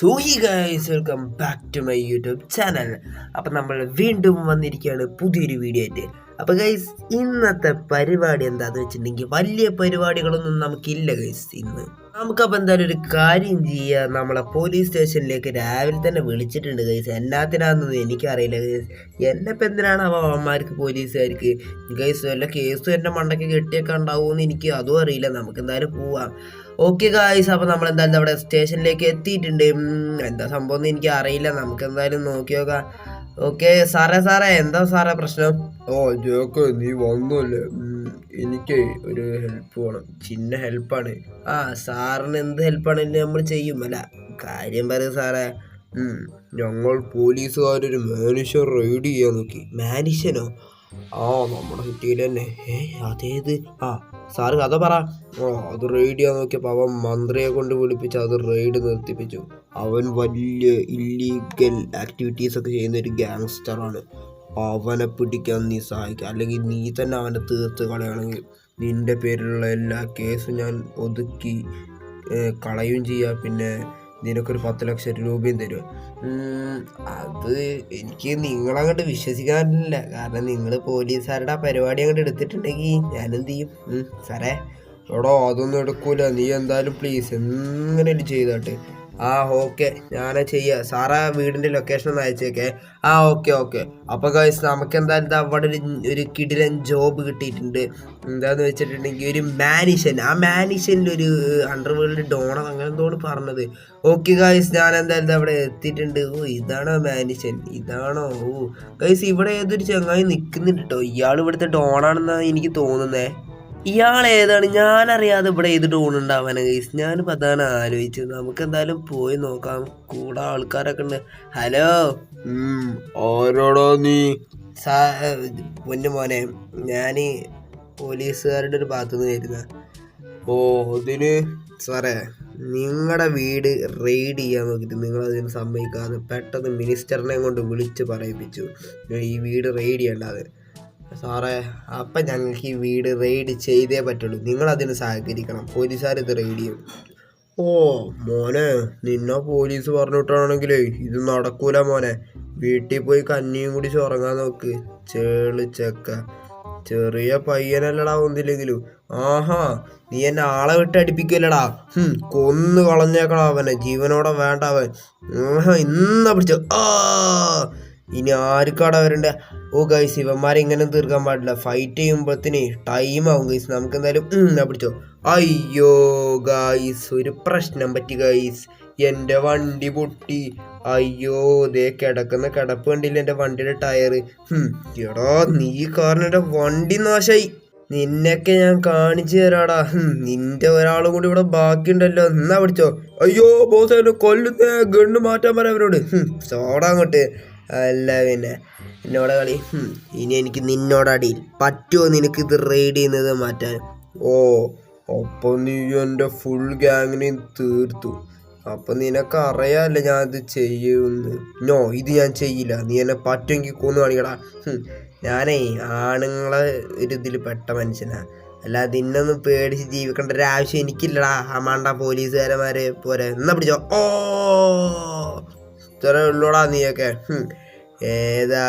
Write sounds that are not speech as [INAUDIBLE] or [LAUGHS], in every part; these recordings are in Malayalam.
So hi guys welcome back to my YouTube channel അപ്പം നമ്മൾ വീണ്ടും വന്നിരിക്കുകയാണ് പുതിയൊരു വീഡിയോ ആയിട്ട് അപ്പോൾ ഗൈസ് ഇന്നത്തെ പരിപാടി എന്താണെന്ന് വെച്ചിട്ടുണ്ടെങ്കിൽ വലിയ പരിപാടികളൊന്നും നമുക്കില്ല ഗൈസ് ഇന്ന്. നമുക്കപ്പോൾ എന്തായാലും ഒരു കാര്യം ചെയ്യുക നമ്മളെ പോലീസ് സ്റ്റേഷനിലേക്ക് രാവിലെ തന്നെ വിളിച്ചിട്ടുണ്ട് ഗൈസ് എല്ലാത്തിനാണെന്നൊന്നും എനിക്കറിയില്ല ഗൈസ് എന്നെ ഇപ്പം എന്തിനാണ് അവ അവന്മാർക്ക് പോലീസുകാർക്ക് ഗൈസ് വല്ല കേസ് എന്റെ മണ്ടയ്ക്ക് കെട്ടിയൊക്കെ ഉണ്ടാവുമെന്ന് എനിക്ക് അതും അറിയില്ല. നമുക്ക് എന്തായാലും പോവാം. ഓക്കെ ഗായ്സ് അപ്പോൾ നമ്മൾ എന്തായാലും അവിടെ സ്റ്റേഷനിലേക്ക് എത്തിയിട്ടുണ്ട്. എന്താ സംഭവം എന്ന് എനിക്ക് അറിയില്ല. നമുക്ക് എന്തായാലും നോക്കി നോക്കാം. ഓക്കെ സാറേ സാറേ എന്താ സാറേ പ്രശ്നം? ഓ ജോക്ക് നീ വന്നല്ലേ? എനിക്ക് ഒരു ഹെൽപ്പ് വേണം. ചിന്ന ഹെൽപ്പാണ് ആ സാറിന് എന്ത് ഹെൽപ്പാണെങ്കിലും നമ്മൾ ചെയ്യും. അല്ല കാര്യം പറയും സാറേ. ഞങ്ങൾ പോലീസുകാരൊരു മാനുഷ്യൻ റൈഡ് ചെയ്യാൻ നോക്കി. മാനുഷ്യനോ? ആ നമ്മുടെ സിറ്റിയിൽ തന്നെ. ഏ അതേത്? ആ സാറ് കഥ പറ. ആ അത് റെയ്ഡ് ചെയ്യാൻ നോക്കിയപ്പോൾ അവൻ മന്ത്രിയെ കൊണ്ട് വിളിപ്പിച്ച് അത് റെയ്ഡ് നിർത്തിപ്പിച്ചു. അവൻ വലിയ ഇല്ലീഗൽ ആക്ടിവിറ്റീസ് ഒക്കെ ചെയ്യുന്ന ഒരു ഗ്യാങ്സ്റ്ററാണ് അവനെ പിടിക്കാൻ നീ സഹായിക്കുക അല്ലെങ്കിൽ നീ തന്നെ അവനെ തീർത്ത് കളയണമെങ്കിൽ നിന്റെ പേരിലുള്ള എല്ലാ കേസും ഞാൻ ഒതുക്കി കളയും ചെയ്യുക പിന്നെ നിനക്കൊരു പത്ത് ലക്ഷം രൂപയും തരും അത് എനിക്ക് നിങ്ങളങ്ങോട്ട് വിശ്വസിക്കാനില്ല. കാരണം നിങ്ങൾ പോലീസുകാരുടെ പരിപാടി അങ്ങോട്ട് എടുത്തിട്ടുണ്ടെങ്കിൽ ഞാൻ എന്ത് ചെയ്യും? സാറേ എടോ അതൊന്നും എടുക്കൂല. നീ എന്തായാലും പ്ലീസ് എങ്ങനെ ചെയ്തോട്ടെ? ആ ഓക്കെ ഞാൻ ചെയ്യാം. സാറാ വീടിന്റെ ലൊക്കേഷൻ ഒന്ന് അയച്ചേക്കെ. ആ ഓക്കെ ഓക്കെ അപ്പോൾ ഗൈസ് നമുക്ക് എന്തായാലും അവിടെ ഒരു ഒരു കിടിലൻ ജോബ് കിട്ടിയിട്ടുണ്ട്. എന്താന്ന് വെച്ചിട്ടുണ്ടെങ്കിൽ ഒരു മാനിഷൻ ആ മാനിഷനിൽ ഒരു അണ്ടർവേൾഡ് ഡോണർ അങ്ങനെ എന്തോട് പറഞ്ഞത്. ഓക്കെ ഗൈസ് ഞാൻ എന്തായാലും അവിടെ എത്തിയിട്ടുണ്ട്? ഓ ഇതാണോ മാനിഷൻ ഇതാണോ? ഓ ഗൈസ് ഇവിടെ ഏതൊരു ചങ്ങായി നിൽക്കുന്നുണ്ട് കേട്ടോ ഇയാൾ ഇവിടുത്തെ ഡോണാണെന്നാണ് എനിക്ക് തോന്നുന്നേ. ഇയാൾ ഏതാണ് ഞാനറിയാതെ ഇവിടെ ഏത് ഡോൺ ഉണ്ടാവാനാണ് ഗൈസ് ഞാനിപ്പോൾ അതാണ് ആലോചിച്ചത്. നമുക്ക് എന്തായാലും പോയി നോക്കാം. കൂടെ ആൾക്കാരൊക്കെ ഉണ്ട്. ഹലോ ഓരോടോ നീ? സാ പൊന്നു മോനെ ഞാൻ പോലീസുകാരുടെ ഒരു ഭാഗത്തു നിന്ന് വരുന്ന. ഓ അതിന്? സാറേ നിങ്ങളുടെ വീട് റെയ്ഡ് ചെയ്യാൻ നോക്കിയിട്ട് നിങ്ങൾ അതിന് സമ്മതിക്കാതെ പെട്ടെന്ന് മിനിസ്റ്ററിനെ കൊണ്ട് വിളിച്ച് പറയിപ്പിച്ചു. ഈ വീട് റെയ്ഡ് ചെയ്യേണ്ടത്. സാറേ അപ്പം ഞങ്ങൾക്ക് ഈ വീട് റെയ്ഡ് ചെയ്തേ പറ്റുള്ളൂ. നിങ്ങളതിന് സഹകരിക്കണം. പോലീസുകാർ ഇത് റെയ്ഡ് ചെയ്യും. ഓ മോനെ നിന്നെ പോലീസ് പറഞ്ഞിട്ടാണെങ്കിലേ ഇത് നടക്കൂല മോനെ. വീട്ടിൽ പോയി കഞ്ഞിയും കൂടി ഉറങ്ങാൻ നോക്ക്. ചേൾ ചെക്ക. ചെറിയ പയ്യനല്ലടാ ഒന്നില്ലെങ്കിലും. ആഹാ നീ എന്നെ ആളെ വിട്ട് അടിപ്പിക്കില്ലടാ. കൊന്നു കളഞ്ഞേക്കണം അവനെ. ജീവനോടെ വേണ്ട അവൻ. ആഹാ ഇന്നാ പിടിച്ചോ. ആ. ഇനി ആർക്കാടാ വരണ്ടേ. ഓ ഗൈസ് ഇവന്മാരെ ഇങ്ങനെ തീർക്കാൻ പാടില്ല. ഫൈറ്റ് ചെയ്യുമ്പോഴത്തേന് ടൈം ആവും ഗൈസ് നമുക്ക് എന്തായാലും പിടിച്ചോ. അയ്യോ ഗൈസ് ഒരു പ്രശ്നം പറ്റി ഗൈസ് എന്റെ വണ്ടി പൊട്ടി. അയ്യോ ദേ കിടക്കുന്ന കിടപ്പ് കണ്ടില്ല എന്റെ വണ്ടിയുടെ ടയർ എടാ നീ കാരണം എന്റെ വണ്ടി നാശായി. നിന്നൊക്കെ ഞാൻ കാണിച്ചു തരാടാ. നിന്റെ ഒരാളും കൂടി ഇവിടെ ബാക്കിയുണ്ടല്ലോ. എന്നാ പിടിച്ചോ. അയ്യോ ബോസ് എന്നെ കൊല്ലുന്നേ. ഗണ്ണ് മാറ്റാൻ പറയാം അവരോട് സോടാ അങ്ങോട്ട്. അല്ല പിന്നെ. എന്നോട് കളി ഇനി എനിക്ക് നിന്നോട് പറ്റുമോ നിനക്ക് ഇത് റെയ്ഡ് ചെയ്യുന്നത് മാറ്റാൻ? ഓ അപ്പൊ നീ എന്റെ ഫുൾ ഗ്യാങ്ങിനെയും തീർത്തു. അപ്പൊ നിനക്ക് അറിയാമല്ലോ ഞാൻ ഇത് ചെയ്യുമെന്ന് നോ ഇത് ഞാൻ ചെയ്യില്ല. നീ എന്നെ പറ്റുമെങ്കിൽ കൊന്നു കാണിക്കടാ ഞാനേ ആണുങ്ങളെ ഒരു ഇതിൽ പെട്ട മനുഷ്യനാ. അല്ലാതെ ഇന്നൊന്നും പേടിച്ച് ജീവിക്കേണ്ട ഒരു ആവശ്യം എനിക്കില്ലടാ. അമാണ്ട മണ്ട പോലീസുകാരന്മാരെ പോരെ എന്നാ പിടിച്ചോ. ഓ ഇത്ര ഉള്ളൂടാ നീയൊക്കെ. ഏതാ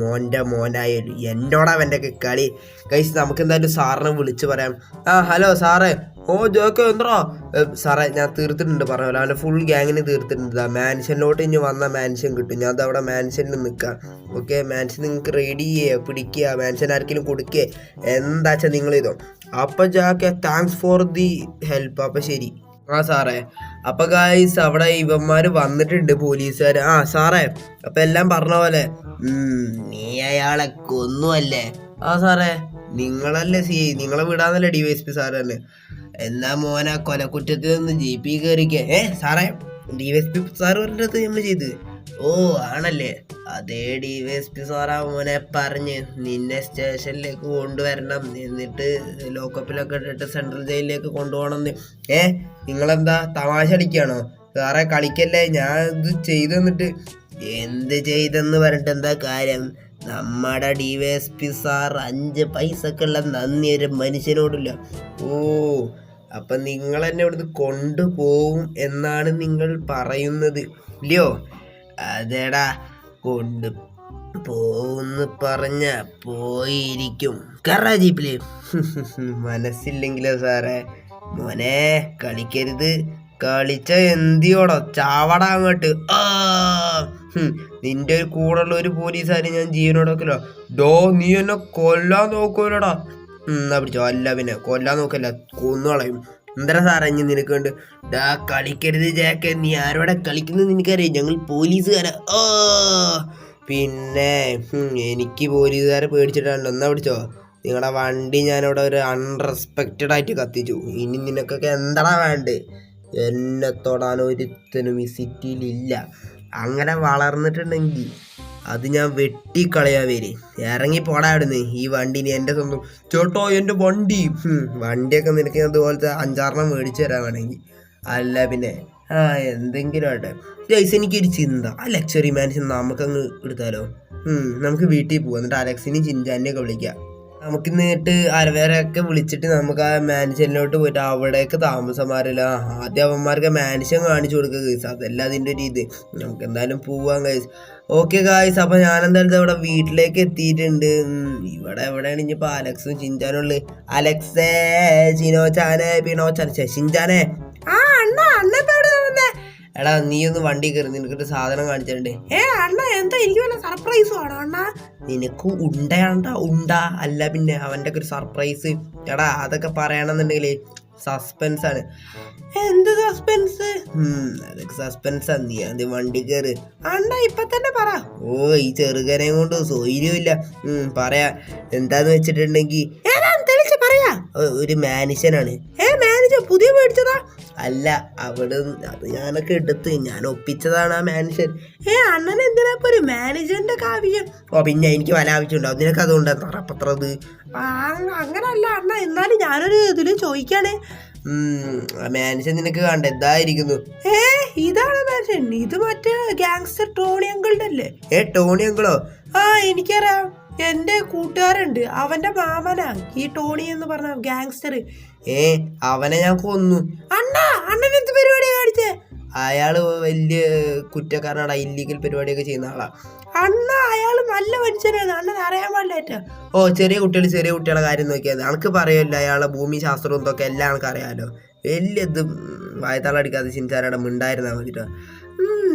മോന്റെ മോനായാലും എന്നോടാ അവന്റെ ഒക്കെ കളി. കൈസ് നമുക്ക് എന്തായാലും സാറിനെ വിളിച്ച് പറയാം. ആ ഹലോ സാറേ. ഓ ജോക്ക് എന്തോ? സാറേ ഞാൻ തീർത്തിട്ടുണ്ട് പറഞ്ഞല്ലോ അവന്റെ ഫുൾ ഗ്യാങ്ങിന് തീർത്തിട്ടുണ്ട്. മാൻഷനിലോട്ട് ഇനി വന്ന മാൻഷൻ കിട്ടും. ഞാൻ അവിടെ മാൻഷനിൽ നിൽക്കാം ഓക്കെ മാൻഷൻ നിങ്ങൾക്ക് റെഡി ചെയ്യുക പിടിക്കുക മാൻഷൻ ആർക്കെങ്കിലും കൊടുക്കുക എന്താ വെച്ചാൽ നിങ്ങൾ ഇതോ അപ്പം ജാക്കെ താങ്ക്സ് ഫോർ ദി ഹെൽപ്പ് അപ്പം ശരി. ആ സാറേ. അപ്പൊ ഗായ്സ് അവിടെ ഇവന്മാര് വന്നിട്ടുണ്ട് പോലീസുകാർ ആ സാറേ അപ്പൊ എല്ലാം പറഞ്ഞ പോലെ. നീ അയാളെ കൊന്നുവല്ലേ? ആ സാറേ നിങ്ങളല്ലേ സി നിങ്ങളെ വിടാന്നല്ലേ D Y S P sir എന്നാ മോനെ കൊലക്കുറ്റത്തിൽ നിന്ന് ജി പി കയറിക്കേ ഏ സാറേ D Y S P sir പറഞ്ഞത് നമ്മൾ ചെയ്ത്? ഓ ആണല്ലേ. അതേ ഡി വൈ എസ് പി സാറാ മോനെ പറഞ്ഞ്. നിന്നെ സ്റ്റേഷനിലേക്ക് കൊണ്ടുവരണം. എന്നിട്ട് ലോക്കപ്പിലൊക്കെ ഇട്ടിട്ട് സെൻട്രൽ ജയിലിലേക്ക് കൊണ്ടുപോകണം ഏ നിങ്ങളെന്താ തമാശ അടിക്കുകയാണോ? സാറേ കളിക്കല്ലേ. ഞാൻ ഇത് ചെയ്തു തന്നിട്ട്. എന്ത് ചെയ്തെന്ന് പറഞ്ഞിട്ട് എന്താ കാര്യം? നമ്മുടെ D Y S P sir അഞ്ച് പൈസക്കുള്ള നന്ദി ഒരു മനുഷ്യനോടില്ല. ഓ അപ്പം നിങ്ങൾ എന്നെ ഇവിടുന്ന് കൊണ്ടുപോകും എന്നാണ് നിങ്ങൾ പറയുന്നത്. ഇല്ലയോ? അതേടാ കൊണ്ട് പോന്ന് പറഞ്ഞ പോയിരിക്കും. കറാ ജീപ്പിൽ. [LAUGHS] മനസ്സില്ലെങ്കിലോ സാറേ? മോനെ കളിക്കരുത്. കളിച്ച എന്തിയോടോ ചാവട അങ്ങോട്ട്. ആ! നിന്റെ ഒരു കൂടെയുള്ള ഒരു പോലീസുകാരെ ഞാൻ ജീവനോടൊക്കല്ലോ ഡോ നീ എന്നെ കൊല്ലാൻ നോക്കൂലടാ എന്നാ പിടിച്ചോ? അല്ല പിന്നെ കൊല്ലാൻ നോക്കല്ല. കൊന്നു കളയും എന്തര സാറേ ഇനി നിനക്ക് വേണ്ട ഡാ കളിക്കരുത് ജാക്ക. നീ ആരോടെ കളിക്കുന്നത് നിനക്കറിയാം? ഞങ്ങൾ പോലീസുകാരാ. ഓ പിന്നെ എനിക്ക് പോലീസുകാരെ പേടിച്ചിട്ടാണല്ലോ. എന്നാ പിടിച്ചോ? നിങ്ങളുടെ വണ്ടി ഞാനിവിടെ ഒരു അൺറെസ്പെക്റ്റഡ് ആയിട്ട് കത്തിച്ചു. ഇനി നിനക്കൊക്കെ എന്താടാ വേണ്ടത് എന്നെ തൊടാൻ ഒരുത്തനും ഈ സിറ്റിയിലില്ല അങ്ങനെ വളർന്നിട്ടുണ്ടെങ്കിൽ അത് ഞാൻ വെട്ടിക്കളയാ പേര്. ഇറങ്ങി പോടാ അവിടുന്ന്. ഈ വണ്ടി നീ എന്റെ സ്വന്തം ചേട്ടോ എന്റെ വണ്ടി. വണ്ടിയൊക്കെ നിനക്ക് അതുപോലത്തെ അഞ്ചാറെണ്ണം മേടിച്ചു തരാൻ വേണമെങ്കിൽ അല്ല പിന്നെ ആ എന്തെങ്കിലും ആട്ടെ ഗൈസ് എനിക്കൊരു ചിന്ത. ആ ലക്ഷറി മാൻഷൻ നമുക്കങ്ങ് എടുത്താലോ? നമുക്ക് വീട്ടിൽ പോകാം എന്നിട്ട് അലക്സിനെയും ചിഞ്ചാനെയൊക്കെ വിളിക്കാം. നമുക്ക് നേരിട്ട് അരവേരൊക്കെ വിളിച്ചിട്ട് നമുക്ക് ആ മാൻഷനിലോട്ട് പോയിട്ട് അവിടേക്ക് മാറില്ല. ആദ്യം അവന്മാർക്ക് മാൻഷൻ കാണിച്ചു കൊടുക്കുക ഗൈസ് അതല്ല അതിന്റെ ഒരു ഇത്. നമുക്ക് എന്തായാലും പോവാം ഗൈസ് ഓക്കെ ഗായ്സ് അപ്പോൾ അവിടെ ഇവിടെ വീട്ടിലേക്ക് എത്തിയിട്ടുണ്ട്. ഇവിടെ എവിടെയാണ് ഇനിയിപ്പോൾ അലക്സും ചിഞ്ചാനും ഉള്ളത്? അലക്സേ ചിനോച്ചാനെ പിനോച്ചാനെ ഛെ, ചിഞ്ചാനെ ആ അണ്ണ അണ്ണ എവിടെ എടാ നീ ഒന്ന് വണ്ടി കയറി നിനക്കൊരു സാധനം കാണിച്ചിട്ടുണ്ട് ഏ അണ്ണ എന്താ എനിക്ക് വല്ല സർപ്രൈസ് വേണോ അണ്ണ? നിനക്ക് ഉണ്ടയാണ്ട ഉണ്ടാ. അല്ല പിന്നെ അവന്റെ ഒക്കെ ഒരു സർപ്രൈസ് എടാ അതൊക്കെ പറയണമെന്നുണ്ടെങ്കിലേ സസ്പെൻസ് ആണ്. എന്ത് സസ്പെൻസ് അതൊക്കെ സസ്പെൻസ് ആണ് നീ അത് വണ്ടി കയറ് അണ്ണ ഇപ്പൊ തന്നെ പറ. ഓ ഈ ചെറുകനെ കൊണ്ട് സൗകര്യമില്ല. ഉം, പറയാ എന്താന്ന് വെച്ചിട്ടുണ്ടെങ്കിൽ പറയാ. ഒരു മാനുഷ്യനാണ്. ഏ മാനുഷ്യൻ പുതിയ മേടിച്ചതാ? അല്ല അവിടെ അത് ഞാനൊക്കെ എടുത്ത് ഞാൻ ഒപ്പിച്ചതാണ് ആ മാനേജർ ഏ അണ്ണൻ എന്തിനാ ഒരു മാനേജറിന്റെ കാവ്യം? ഓ പിന്നെ എനിക്ക് വല ആവശ്യമുണ്ടാവും നിനക്ക് അതുകൊണ്ട് തറപ്പത്ര അങ്ങനല്ല അണ്ണ എന്നാലും ഞാനൊരു ഇതിൽ ചോദിക്കാണ്. മാനുഷ്യൻ നിനക്ക് കണ്ട എന്തായിരിക്കുന്നു? ഏ ഇതാണ് മാനുഷ്യൻ ഇത് മറ്റേ ഗാങ്സ്റ്റർ ടോണി അല്ലേ? ഏ ടോണി അങ്കിളോ? ആ എനിക്കറിയാം. എന്റെ കൂട്ടുകാരുണ്ട്. അവന്റെ മാമനാ. ഈ ടോണി എന്ന് പറഞ്ഞ ഗാങ്സ്റ്റർ ഏ അവനെ ഞാൻ കൊന്നു. അണ്ണാ അണ്ണൻ എന്ത് പരിപാടി കാണിച്ചേ? അയാൾ വലിയ കുറ്റക്കാരനാണ്. ഇല്ലീഗൽ പരിപാടിയൊക്കെ ചെയ്യുന്ന ആളാ. അണ്ണ അയാൾ നല്ല മനുഷ്യനാണ്. അണ്ണൻ അറിയാൻ പാടില്ലേറ്റ ഓ ചെറിയ കുട്ടികൾ ചെറിയ കുട്ടികളെ കാര്യം നോക്കിയാൽ അനക്ക് പറയുമല്ലോ അയാളെ ഭൂമി ശാസ്ത്രവും ഇതൊക്കെ എല്ലാം അറിയാലോ. വലിയ ഇത് വായത്താളടിക്കാതെ ചിന്താനയുടെ മിണ്ടായിരുന്നാ മതിട്ടോ.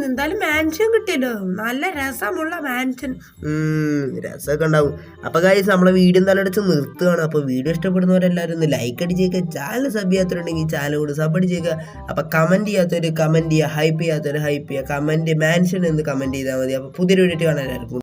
എന്തായാലും മാൻഷൻ കിട്ടിയല്ലോ. നല്ല രസമുള്ള മാൻഷൻ രസമൊക്കെ ഉണ്ടാവും. അപ്പൊ കാര്യം നമ്മളെ വീഡിയോ എന്തായാലും അടിച്ച് നിർത്തുകയാണ് അപ്പൊ വീഡിയോ ഇഷ്ടപ്പെടുന്നവരെല്ലാവരും ഒന്ന് ലൈക്ക് അടിച്ചേക്കുക ചാനൽ സബ് ചെയ്യാത്തവരുണ്ടെങ്കിൽ ചാനൽ കൂടി സബ് അടിച്ചേക്കുക അപ്പൊ കമന്റ് ചെയ്യാത്തവര് കമന്റ് ചെയ്യുക ഹൈപ്പ് ചെയ്യാത്തവര് ഹൈപ്പ് ചെയ്യുക. കമന്റ് മാൻഷൻ എന്ന് കമന്റ് ചെയ്താൽ മതി. അപ്പൊ പുതിയൊരു വീഡിയോ കാണാൻ എല്ലാവർക്കും.